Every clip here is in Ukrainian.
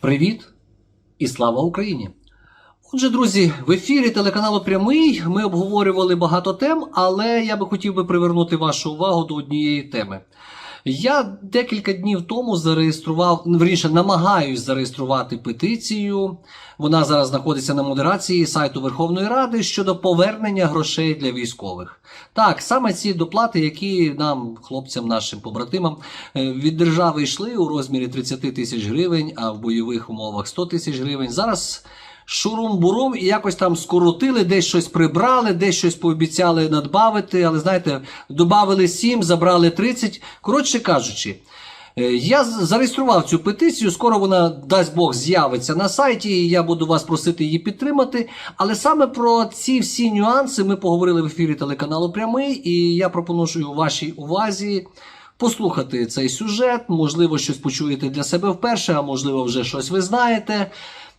Привіт і слава Україні! Отже, друзі, в ефірі телеканалу Прямий ми обговорювали багато тем, але я би хотів би привернути вашу увагу до однієї теми. Я декілька днів тому зареєстрував, вірніше, намагаюсь зареєструвати петицію. Вона зараз знаходиться на модерації сайту Верховної Ради щодо повернення грошей для військових. Так, саме ці доплати, які нам, хлопцям, нашим побратимам, е, від держави йшли у розмірі 30 тисяч гривень, а в бойових умовах 100 тисяч гривень. Зараз шурум-бурум і якось там скоротили, десь щось прибрали, десь щось пообіцяли надбавити, але знаєте, додали 7, забрали 30. Коротше кажучи, е, я зареєстрував цю петицію. Скоро вона, дасть Бог, з'явиться на сайті, і я буду вас просити її підтримати. Але саме про ці всі нюанси ми поговорили в ефірі телеканалу Прямий, і я пропоную вашій увазі. Послухати цей сюжет, можливо, щось почуєте для себе вперше, а можливо, вже щось ви знаєте.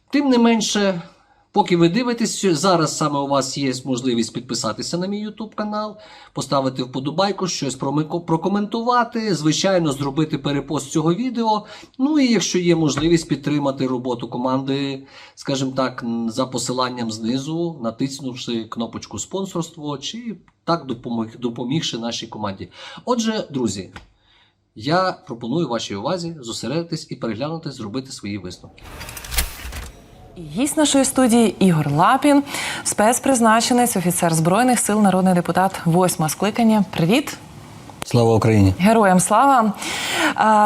Тим не менше, поки ви дивитесь, зараз саме у вас є можливість підписатися на мій YouTube канал, поставити вподобайку, щось прокоментувати, звичайно, зробити перепост цього відео. Ну і якщо є можливість підтримати роботу команди, скажімо так, за посиланням знизу, натиснувши кнопочку спонсорство, чи так допомог- допомігши нашій команді. Отже, друзі. Я пропоную вашій увазі зосередитись і переглянути, зробити свої висновки. І Гість нашої студії Ігор Лапін, спецпризначенець, офіцер збройних сил, народний депутат, восьма скликання. Привіт. Слава Україні! Героям слава.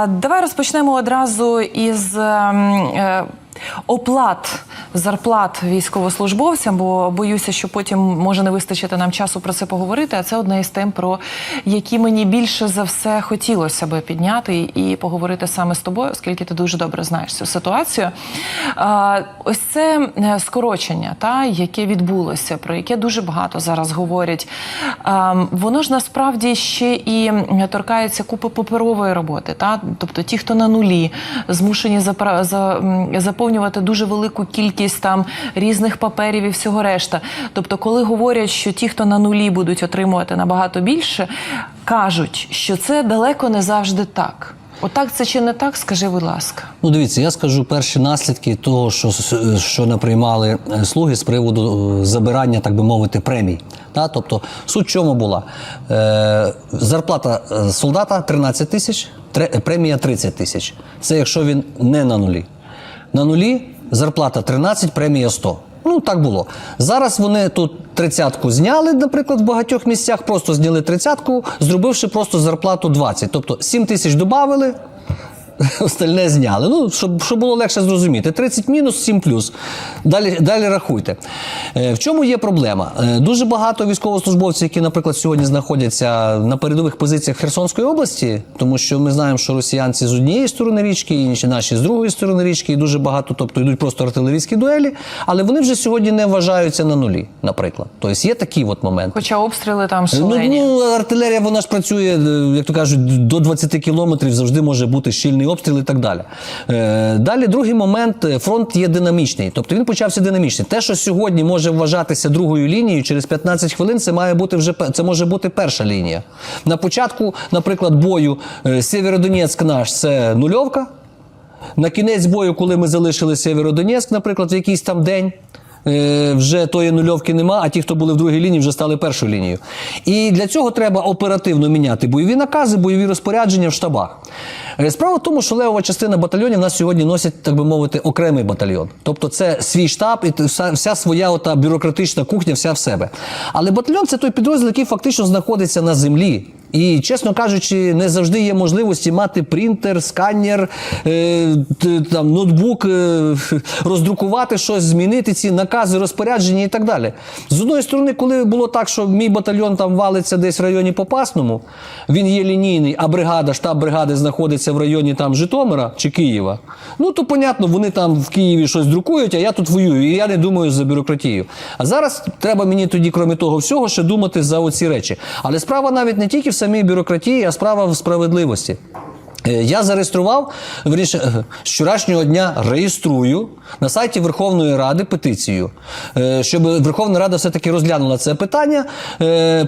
Давай розпочнемо одразу із ем, е, оплат зарплат військовослужбовцям, бо боюся, що потім може не вистачити нам часу про це поговорити. А це одна із тем, про які мені більше за все хотілося би підняти і поговорити саме з тобою, оскільки ти дуже добре знаєш цю ситуацію. Ось це е, скорочення, та яке відбулося, про яке дуже багато зараз говорять. Воно ж насправді ще і торкається купи паперової роботи. Та? Тобто ті, хто на нулі, змушені запра- за, м, заповнювати дуже велику кількість там різних паперів і всього решта. Тобто, коли говорять, що ті, хто на нулі будуть отримувати набагато більше, кажуть, що це далеко не завжди так. Отак це чи не так? Скажи, будь ласка. Ну, дивіться, я скажу перші наслідки того, що, що наприймали е, слуги з приводу е, забирання, так би мовити, премій. Та? Тобто, суть чому була? Е, зарплата е, солдата 13 тисяч, премія 30 тисяч. Це якщо він не на нулі. На нулі зарплата 13, премія 100. Ну, так було. Зараз вони тут тридцятку зняли, наприклад, в багатьох місцях просто зняли тридцятку, зробивши просто зарплату 20. Тобто 7 тисяч додали, Остальне зняли. Ну, щоб, щоб було легше зрозуміти. 30 мінус, 7 плюс. Далі, далі рахуйте. Е, в чому є проблема? Е, дуже багато військовослужбовців, які, наприклад, сьогодні знаходяться на передових позиціях Херсонської області, тому що ми знаємо, що росіянці з однієї сторони річки, інші наші з другої сторони річки, і дуже багато, тобто йдуть просто артилерійські дуелі, але вони вже сьогодні не вважаються на нулі, наприклад. Тобто є такі от моменти. Хоча обстріли там Ну, шалені. ну, артилерія вона ж працює, е, як то кажуть, до 20 кілометрів завжди може бути щільний обстріл і так далі. Е, далі, другий момент, е, фронт є динамічний. Тобто він почався динамічний. Те, що сьогодні може вважатися другою лінією, через 15 хвилин це має бути вже це може бути перша лінія. На початку, наприклад, бою е, Сєвєродонецьк наш це нульовка. На кінець бою, коли ми залишили Сєвєродонецьк, наприклад, в якийсь там день. Вже тої нульовки нема, а ті, хто були в другій лінії, вже стали першою лінією. І для цього треба оперативно міняти бойові накази, бойові розпорядження в штабах. Е, Справа в тому, що левова частина батальйонів нас сьогодні носять, так би мовити, окремий батальйон. Тобто це свій штаб і вся своя ота бюрократична кухня, вся в себе. Але батальйон це той підрозділ, який фактично знаходиться на землі. І, чесно кажучи, не завжди є можливості мати принтер, сканер, е, там, ноутбук, е, роздрукувати щось, змінити ці накази, розпорядження і так далі. З одної сторони, коли було так, що мій батальйон там валиться десь в районі Попасному, він є лінійний, а бригада, штаб бригади знаходиться в районі там Житомира чи Києва. Ну то понятно, вони там в Києві щось друкують, а я тут воюю, і я не думаю за бюрократію. А зараз треба мені тоді, крім того всього, ще думати за оці речі. Але справа навіть не тільки в самій бюрократії, а справа в справедливості. Е, Я зареєстрував е, з вчорашнього дня реєструю на сайті Верховної Ради петицію, е, щоб Верховна Рада все-таки розглянула це питання,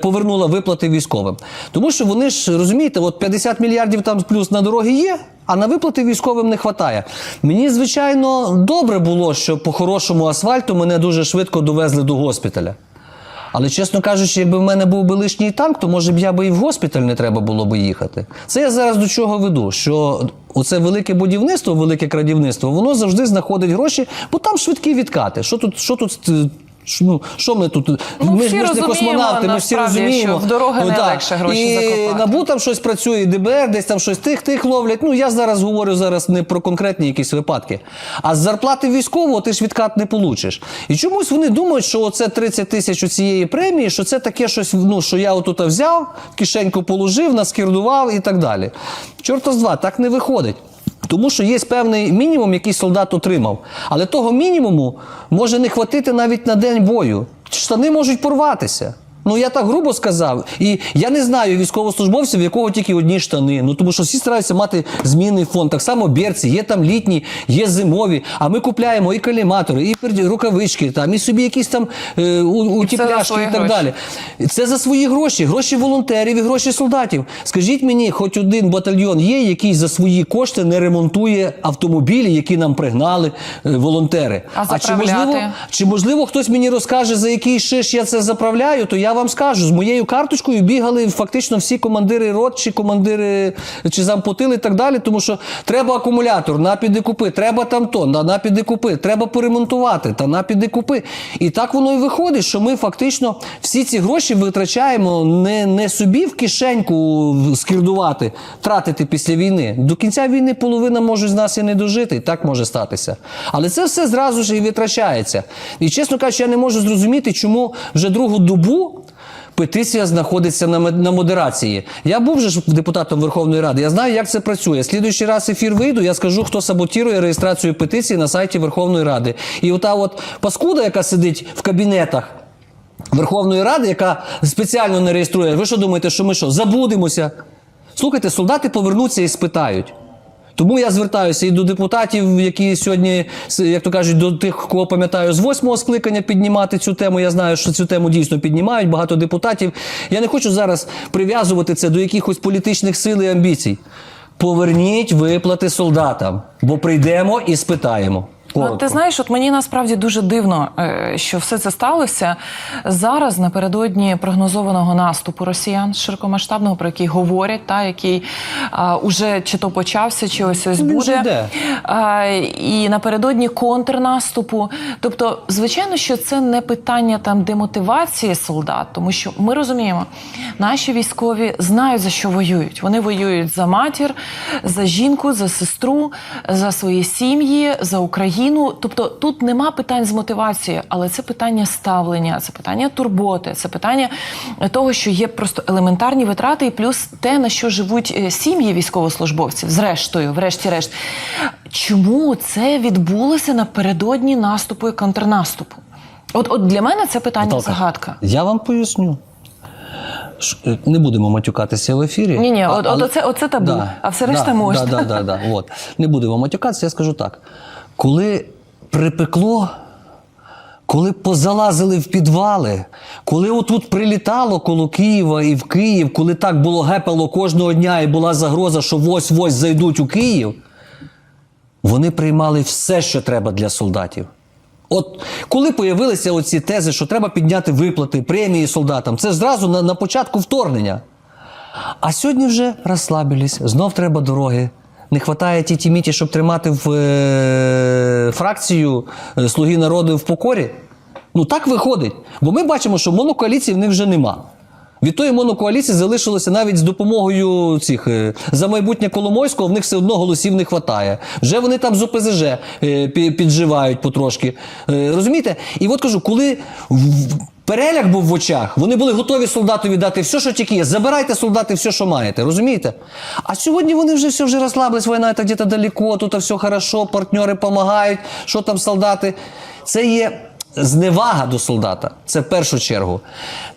повернула виплати військовим. Тому що вони ж розумієте, от 50 мільярдів там плюс на дороги є. А на виплати військовим не вистачає. Мені, звичайно, добре було, що по хорошому асфальту мене дуже швидко довезли до госпіталя. Але, чесно кажучи, якби в мене був би лишній танк, то може б я би і в госпіталь не треба було би їхати. Це я зараз до чого веду? Що оце велике будівництво, велике крадівництво, воно завжди знаходить гроші, бо там швидкі відкати. Що тут, що тут. Ну, що ми тут? Ну, ми, ж- ми ж не космонавти, ми всі розуміємо. що в дороги Ну, не да. легше гроші і закопати. НАБУ там щось працює, і ДБР десь там щось тих, тих ловлять. Ну я зараз говорю зараз не про конкретні якісь випадки. А з зарплати військового ти ж відкат не получиш. І чомусь вони думають, що оце 30 тисяч у цієї премії, що це таке щось, ну що я отут взяв, кишеньку положив, наскірдував і так далі. Чорта з два, так не виходить. Тому що є певний мінімум, який солдат отримав. Але того мінімуму може не хватити навіть на день бою. Штани можуть порватися. Ну я так грубо сказав. І я не знаю військовослужбовців, в якого тільки одні штани. Ну тому що всі стараються мати змінний фонд. Так само берці, є там літні, є зимові. А ми купляємо і каліматори, і рукавички, там, і собі якісь там е, утіпляшки і так гроші. далі. Це за свої гроші, гроші волонтерів і гроші солдатів. Скажіть мені, хоч один батальйон є, який за свої кошти не ремонтує автомобілі, які нам пригнали е, волонтери. А чи можливо, чи можливо хтось мені розкаже, за який шиш я це заправляю, то я вам скажу, з моєю карточкою бігали фактично всі командири рот, чи командири чи зампотили і так далі. Тому що треба акумулятор, на піди купи, треба там то, на, піди купи, треба поремонтувати, та на піди купи. І так воно і виходить, що ми фактично всі ці гроші витрачаємо не, не собі в кишеньку скірдувати, тратити після війни. До кінця війни половина може з нас і не дожити, і так може статися. Але це все зразу ж і витрачається. І чесно кажучи, я не можу зрозуміти, чому вже другу добу. Петиція знаходиться на, на модерації. Я був же депутатом Верховної Ради. Я знаю, як це працює. Слідуючий раз ефір вийду, я скажу, хто саботірує реєстрацію петиції на сайті Верховної Ради. І ота от паскуда, яка сидить в кабінетах Верховної Ради, яка спеціально не реєструє. Ви що думаєте, що ми що, забудемося? Слухайте, солдати повернуться і спитають. Тому я звертаюся і до депутатів, які сьогодні, як то кажуть, до тих, кого пам'ятаю, з восьмого скликання піднімати цю тему. Я знаю, що цю тему дійсно піднімають багато депутатів. Я не хочу зараз прив'язувати це до якихось політичних сил і амбіцій. Поверніть виплати солдатам, бо прийдемо і спитаємо. Ну, Коротко. ти знаєш, от мені насправді дуже дивно, е, що все це сталося зараз напередодні прогнозованого наступу росіян широкомасштабного, про який говорять, та який а, уже чи то почався, чи ось ось буде. А, і напередодні контрнаступу. Тобто, звичайно, що це не питання там демотивації солдат, тому що ми розуміємо, наші військові знають за що воюють. Вони воюють за матір, за жінку, за сестру, за свої сім'ї, за Україну. Тобто тут нема питань з мотивації, але це питання ставлення, це питання турботи, це питання того, що є просто елементарні витрати, і плюс те, на що живуть е, сім'ї військовослужбовців, зрештою, врешті-решт. Чому це відбулося напередодні наступу і контрнаступу? От, от для мене це питання Наталка, загадка. Я вам поясню. Е, Не будемо матюкатися в ефірі. Ні-ні, А- от- от оце- оце табу, а все решта да, можна. Да, да, да, да, от. Не будемо матюкатися, я скажу так. Коли припекло, коли позалазили в підвали, коли отут прилітало коло Києва і в Київ, коли так було гепало кожного дня і була загроза, що ось-ось зайдуть у Київ, вони приймали все, що треба для солдатів. От коли появилися оці тези, що треба підняти виплати, премії солдатам, це зразу на, на початку вторгнення. А сьогодні вже розслабились, знов треба дороги. Не вистачає ті міті, щоб тримати в е, фракцію е, Слуги народу в покорі. Ну так виходить. Бо ми бачимо, що монокоаліції в них вже нема. Від тої монокоаліції залишилося навіть з допомогою цих е, за майбутнє Коломойського, в них все одно голосів не вистачає. Вже вони там з ОПЗЖ е, підживають потрошки. Е, Розумієте? І от кажу, коли переляк був в очах, вони були готові солдату віддати все, що тільки є. Забирайте солдати все, що маєте. Розумієте? А сьогодні вони вже все вже розслабились, війна так десь далеко, тут все хорошо, партнери допомагають, що там солдати. Це є зневага до солдата. Це в першу чергу.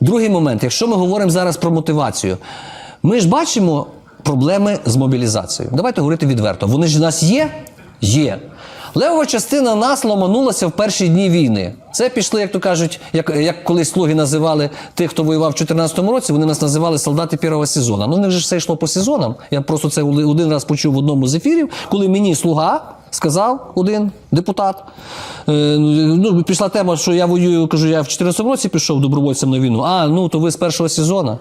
Другий момент, якщо ми говоримо зараз про мотивацію, ми ж бачимо проблеми з мобілізацією. Давайте говорити відверто. Вони ж у нас є? Є. Левова частина нас ламанулася в перші дні війни. Це пішли, як то кажуть, як, як колись слуги називали тих, хто воював в 2014 році, вони нас називали солдати першого сезону. Ну, в них же все йшло по сезонам. Я просто це один раз почув в одному з ефірів, коли мені слуга сказав один депутат. Е, ну, пішла тема, що я воюю, кажу, я в 2014 році пішов добровольцем на війну. А, ну то ви з першого сезону.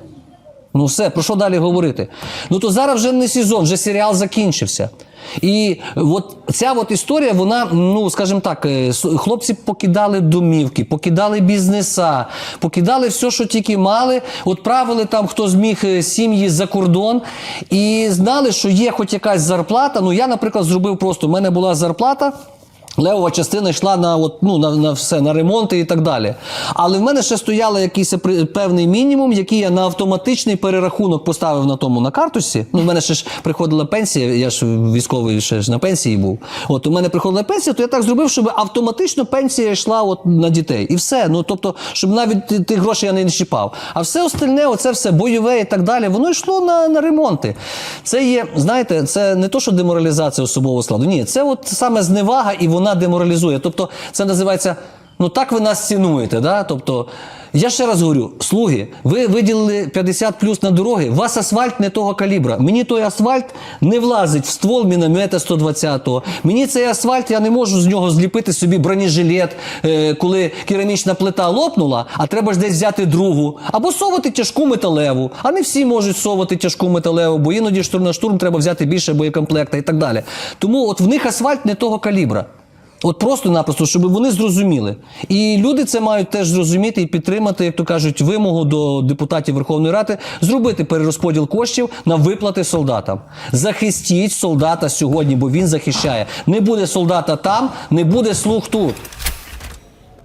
Ну все, про що далі говорити? Ну то зараз вже не сезон, вже серіал закінчився. І от ця от історія, вона, ну скажімо так, е, хлопці покидали домівки, покидали бізнеса, покидали все, що тільки мали, відправили там, хто зміг е, сім'ї за кордон, і знали, що є хоч якась зарплата. Ну я, наприклад, зробив просто: у мене була зарплата. Левова частина йшла на, от, ну, на, на все, на ремонти і так далі. Але в мене ще стояв якийсь певний мінімум, який я на автоматичний перерахунок поставив на тому на картусі. Ну, в мене ще ж приходила пенсія, я ж військовий ще ж на пенсії був. От у мене приходила пенсія, то я так зробив, щоб автоматично пенсія йшла от на дітей. І все. Ну тобто, щоб навіть тих грошей я не чіпав. А все остальне, оце все бойове і так далі, воно йшло на, на ремонти. Це є, знаєте, це не то, що деморалізація особового складу. Ні, це от саме зневага, і вона деморалізує. Тобто, це називається. Ну так ви нас цінуєте, да? Тобто, я ще раз говорю, слуги, ви виділили 50 плюс на дороги, у вас асфальт не того калібра. Мені той асфальт не влазить в ствол міномета 120-го. Мені цей асфальт, я не можу з нього зліпити собі бронежилет, е, коли керамічна плита лопнула, а треба ж десь взяти другу. Або совати тяжку металеву. А не всі можуть совати тяжку металеву, бо іноді штурм на штурм треба взяти більше боєкомплекта і так далі. Тому от в них асфальт не того калібра. От просто-напросто, щоб вони зрозуміли. І люди це мають теж зрозуміти і підтримати, як то кажуть, вимогу до депутатів Верховної Ради зробити перерозподіл коштів на виплати солдатам. Захистіть солдата сьогодні, бо він захищає. Не буде солдата там, не буде слуг тут.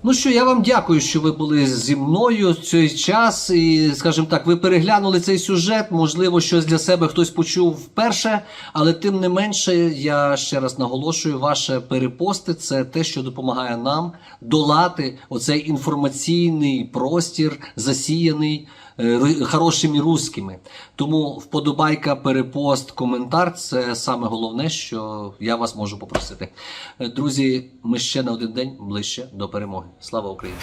Ну що, я вам дякую, що ви були зі мною цей час. І, скажімо так, ви переглянули цей сюжет. Можливо, щось для себе хтось почув вперше, але тим не менше, я ще раз наголошую, ваше перепости це те, що допомагає нам долати оцей інформаційний простір, засіяний хорошими русскими. Тому вподобайка, перепост, коментар це саме головне, що я вас можу попросити. Е, Друзі, ми ще на один день ближче до перемоги. Слава Україні!